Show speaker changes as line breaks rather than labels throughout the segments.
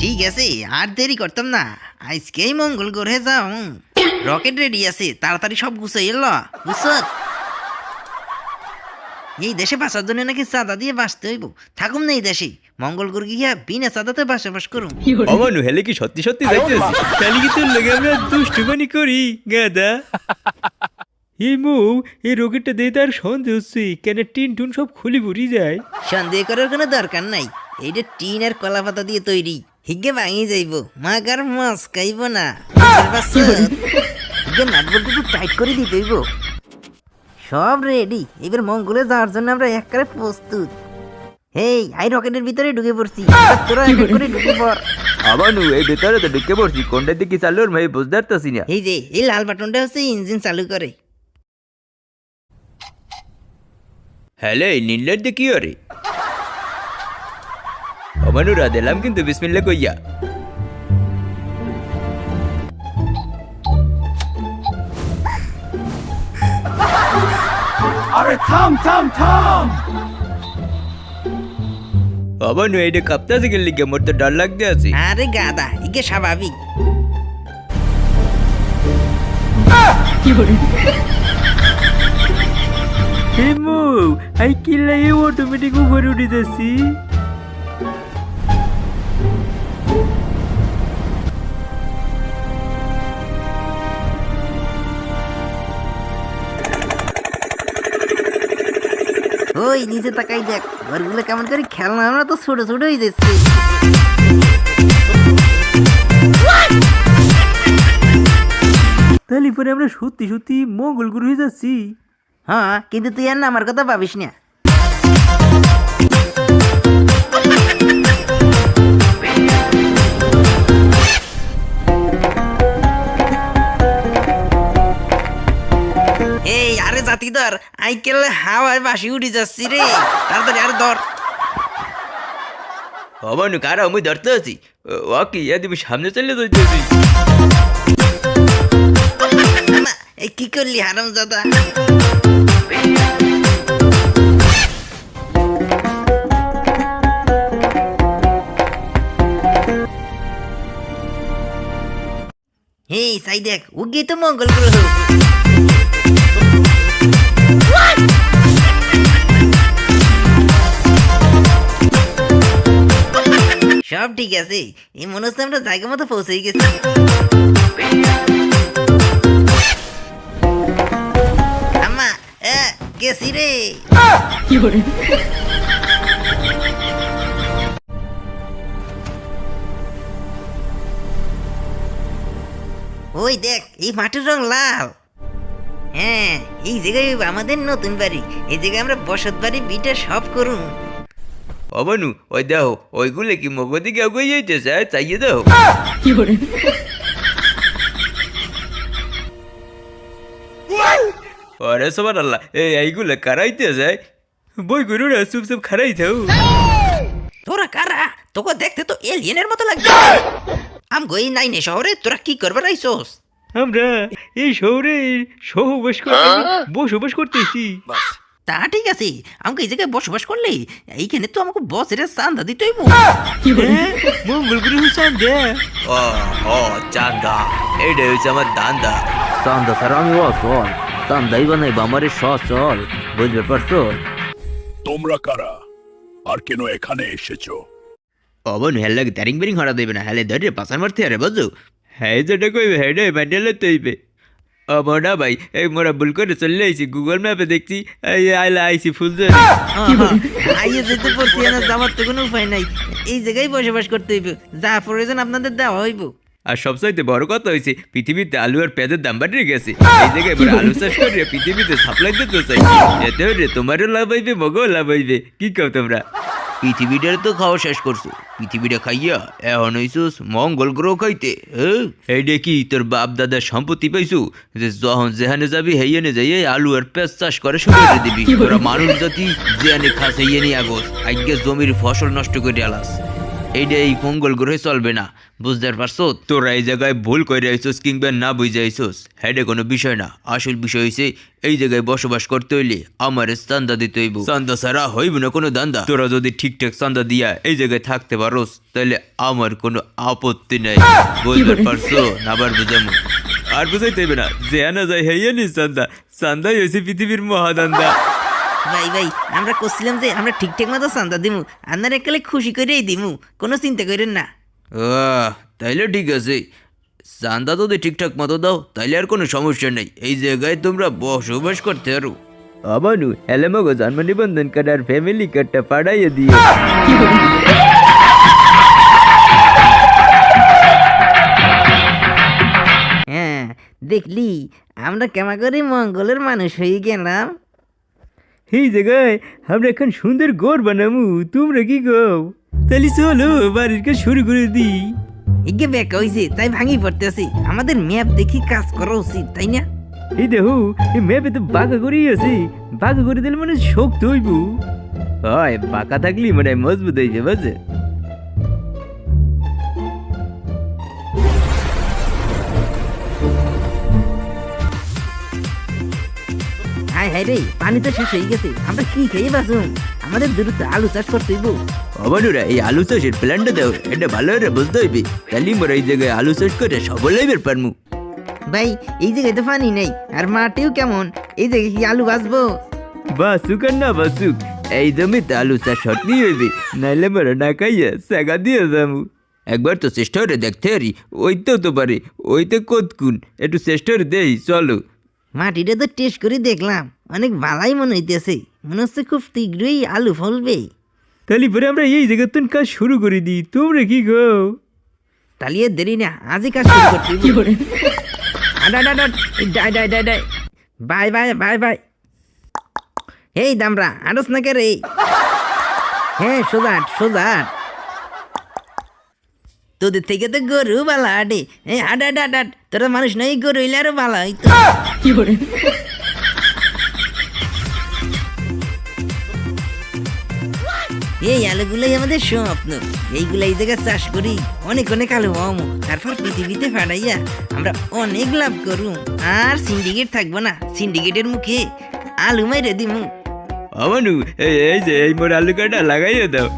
ঠিক আছে আর দেরি করতাম না। আজকেই মঙ্গল গ্রহে যাও। রকেট রেডি আছে তাড়াতাড়ি সব গুছাই এলো বুঝছত? এই দেশে বাঁচার জন্য নাকি চাঁদা দিয়ে বাঁচতে হইব। থাকুম না এই দেশে। মঙ্গল গ্রহে গিয়া বিনা চাঁদাতে বাসাবাস করুম।
অমানু হেলে কি সত্যি সত্যি যাইতেছি তাহলে কি তোর লেগে আমরা দুষ্টুমানি করি গাদা? এই মৌ এই রোগেরটা দিয়ে তার সন্দেহ হচ্ছে কেন টিন টুন সব খুলি ভরি যায়?
সন্দেহ করার কোনো দরকার নাই এইটা টিন আর কলা পাতা দিয়ে তৈরি হিগে ভাঙি যাইব মাগার মাছ খাইব না। হিগে নাটবল্টু টাইট করে দিতে হইব সব রেডি এবার মঙ্গলে যাওয়ার জন্য আমরা একবারে প্রস্তুত। হেই আই রকেটের ভিতরে ঢুকে পড়ছি তোরা এক এক করে ঢুকে পড়।
আমানু এই ভেতরে তো ঢুকে পড়ছি কোনটার দিকে চালুর ভাই বুঝতে পারতাছি না।
এই যে এই লাল বাটনটা হচ্ছে ইঞ্জিন চালু করে।
হ্যালো নীলের দিয়ে কি আরে আমানুরা দিলাম কিন্তু বিসমিল্লা কইয়া।
আরে থাম থাম থাম!
আমানু এইটা কাঁপতাছে গেলে লিগে মোর তো ডর লাগতে আছে।
আরে গাদা ইকে স্বাভাবিক।
হে মৌ আই কিল্লা এই অটোমেটিক উপরে উঠে যাচ্ছি
ওই নিচে তাকাই দেখ ঘরগুলো কেমন করে খেলনা আমরা তো ছোট ছোট হয়ে যাচ্ছে
তাহলে পরে আমরা সত্যি সত্যি মঙ্গল গ্রহে হয়ে যাচ্ছি
হ্যাঁ কিন্তু তুই আর না আমার কথা ভাবিস না। এই আরে জাতি ধর আইকেল হাওয়ায় বাসি উঠে যাচ্ছি রে। তাড়াতাড়ি আরে ধর।
আমানু কারা আমি ধরতে আছি। ও কি তুমি সামনে চলে যাইতেছি
কি করলি হারাম দাদা সাই দেখ উগে তো মঙ্গল গ্রহ সব ঠিক আছে, এই মনে হচ্ছে আমরা জায়গা মতো পৌঁছে গেছি। আম্মা গেছি রে। ওই দেখ এই মাটির রং লাল। হ্যাঁ এই জায়গায় আমাদের নতুন বাড়ি। এই জায়গায় আমরা বসত বাড়ি বিটা সব করুন।
আমানু ওই দেখো ওইগুলো কি মগো দিকে আগুয়ে যাইতেছে চাইয়ে দাও আরে সবার আল্লাহ এই এইগুলো কারাইতে যায় বই করু না চুপ চুপ খারাই যাও
তোরা কারা? তোকে দেখতে তো এলিয়েনের মতো লাগছে। আম গই নাইনে শহরে তোরা কি করবার আইসোস?
আমরা এই শহরে সহবাস করতে বসবাস করতেছি।
তা ঠিক আছে আমাকে এই জায়গায় বসবাস করলে এইখানে তো আমাকে বসের চান্দা দিতে হইব।
মঙ্গল গ্রহ চান্দা ও ও চান্দা এইটা হচ্ছে আমার দান্দা।
চান্দা ছাড়া আমি অচল। চান্দাই বানাইবা আমারে সচল। বুঝতে পারছ?
তোমরা কারা? আর কেন এখানে এসেছ?
অবন হেল লাগে দারিং বেরিং হরা দেবে না হেলে ধরে পাশার মারতে আরে বুঝো হ্যাঁ যেটা কইবে হ্যাঁ ব্যান্ডেলে তৈবে। আমার না ভাই এই মোরা ভুল করে চলে আইছি গুগল ম্যাপে দেখছি এই আইলা আইছি ফুল
আইয়ে যেতে পারছি না যাওয়ার তো কোনো উপায় নাই। এই জায়গায় বসবাস করতে হইব যা প্রয়োজন আপনাদের দেওয়া হইব।
আর সবচাইতে বড় কথা হয়েছে পৃথিবীতে আলু আর পেঁয়াজের দাম বাড়িয়ে গেছে। এই জায়গায় এবার আলু চাষ করে পৃথিবীতে সাপ্লাই দিতে চাই। এতে তোমারও লাভ হইবে মগও লাভ হইবে। কি কও তোমরা? পৃথিবীটার তো খাওয়া শেষ করছ। পৃথিবীটা খাইয়া এখন হইছুস মঙ্গল গ্রহ খাইতে এইটা কি তোর বাপ দাদার সম্পত্তি পাইছু? যে যখন যেখানে যাবি হেইয়ানে যাই আলু আর পেঁয়াজ চাষ করে শুরু করে দিবি তোরা মানুষ জাতি যেখানে খাস হেইয়ানি আগস। আজকে জমির ফসল নষ্ট করে আলাস। এইটা এই মঙ্গল গ্রহে চলবে না। বুঝতে পারছ তোরা এই জায়গায় ভুল করে আইসোস কিংবা না বুঝে আইসোস হেডে কোনো বিষয় না। আসল বিষয় হইছে এই জায়গায় বসবাস করতে হইলে আমার চান্দা দিতে হইব। চান্দা ছাড়া হইব না কোনো দান্দা। তোরা যদি ঠিকঠাক চান্দা দিয়া এই জায়গায় থাকতে পারোস তাহলে আমার কোনো আপত্তি নাই। বুঝতে পারছ? আবার বুঝামু। আর বুঝাইতে হইবে না। যে না যায় হেয়ে নি চান্দা। চান্দাই হয়েছে পৃথিবীর মহাদান্দা।
ভাই ভাই আমরা করছিলাম যে আমরা ঠিকঠাক মতো চান্দা দিমু। আপনার একালে খুশি করেই দিমু কোনো চিন্তা করেন না।
আহ, তাইলে ঠিক আছে। চান্দা যদি ঠিকঠাক মতো দাও তাইলে আর কোনো সমস্যা নেই। এই জায়গায় তোমরা বসবাস করতে পারো। আমানু এলামগো জন্ম নিবন্ধন কার্ড আর ফ্যামিলি কার্ডটা পাঠাইয়ে দিয়ে
হ্যাঁ দেখলি আমরা কেমা করে মঙ্গলের মানুষ হয়ে গেলাম।
এই জায়গায় আমরা এখন সুন্দর গোর বানাবো। তোমরা কি গো তাহলে চলো বাড়ির কাজ শুরু করে দিই
এগে ব্যাক হয়েছে তাই ভাঙি পড়তেছে। আমাদের ম্যাপ দেখি কাজ করা উচিত তাই না?
এই দেখো এই ম্যাপে তো বাঁকা করেই আছে। বাঁকা করে দিলে মানে শক্ত হইব। হয় বাঁকা থাকলি মানে মজবুত হইবে বুঝে
হায় হায় রে পানি তো শেষ হয়ে গেছে। আমরা কি খেয়ে বাসুন আমাদের দ্রুত আলু চাষ করতে হইব।
অবানুরা এই আলু চাষের প্ল্যানটা দাও এটা ভালো করে বুঝতে হইবে। তাহলে মোরা এই জায়গায় আলু চাষ করে সবল লাইবের পারমু।
ভাই এই জায়গায় তো পানি নেই আর মাটিও কেমন? এই জায়গায় কি আলু বাঁচবো?
বাসুক আর না বাসুক এই জমিতে আলু চাষ সত্যি হইবে। নাইলে মোরা না খাইয়া সাগা দিয়ে যামু। একবার তো চেষ্টা করে দেখতে পারি ওইতেও তো পারে ওইতে কতকুন। একটু চেষ্টা করে দেই চলো।
মাটিটা তো টেস্ট করে দেখলাম। অনেক ভালাই মনে হইতেছে। মনে হচ্ছে খুব শীঘ্রই আলু ফলবে।
তাহলে পরে আমরা এই জায়গার কাজ শুরু করে দিই। তোমরা কি গো
তাহলে আর দেরি না আজই কাজ শুরু করতে ডাই ডাই ডাই ডাই বাই বাই বাই বাই। এই দামরা আড়স না রে? হ্যাঁ সোজাট সোজাট তোদের থেকে তো গরু বালা আডে এই আড আড আড আড তোরা মানুষ নয় গরু হইলে আরও বালা হইতো। এই আলুগুলোই আমাদের স্বপ্ন। এইগুলো এই জায়গায় চাষ করি অনেক অনেক আলু হম তারপর পৃথিবীতে ফাটাইয়া আমরা অনেক লাভ করু আর সিন্ডিকেট থাকব না সিন্ডিকেটের মুখে আলু মাইরে দিমু।
অমানু এই এই যে এই মোর আলু কাটা লাগাইয়া দাও।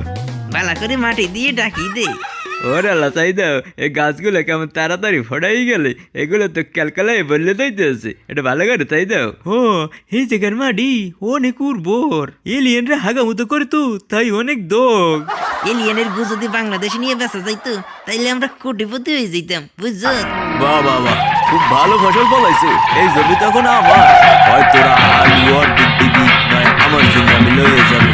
বালা করে মাটি দিয়ে ডাকি দে।
ওর আল্লাহ দাও এই গাছগুলো কেমন তাড়াতাড়ি ফড়াই গেলে? এগুলো তো ক্যালকালায় বললে দইতে আছে এটা ভালো করে তাই দাও ও এই জায়গার মাটি অনেক উর্বর। এলিয়েনরা হাগামতো করতো তাই অনেক দোগ।
এলিয়েনের গু যদি বাংলাদেশে নিয়ে বেচা যাইতো তাইলে আমরা কোটিপতি হয়ে যেতাম বুঝছ?
বাহ বাহ বাহ খুব ভালো ফসল ফলাইছে। এই জমি তখন আমার। হয় দিবি নয় আমার জন্য আমি লইয়ে যাব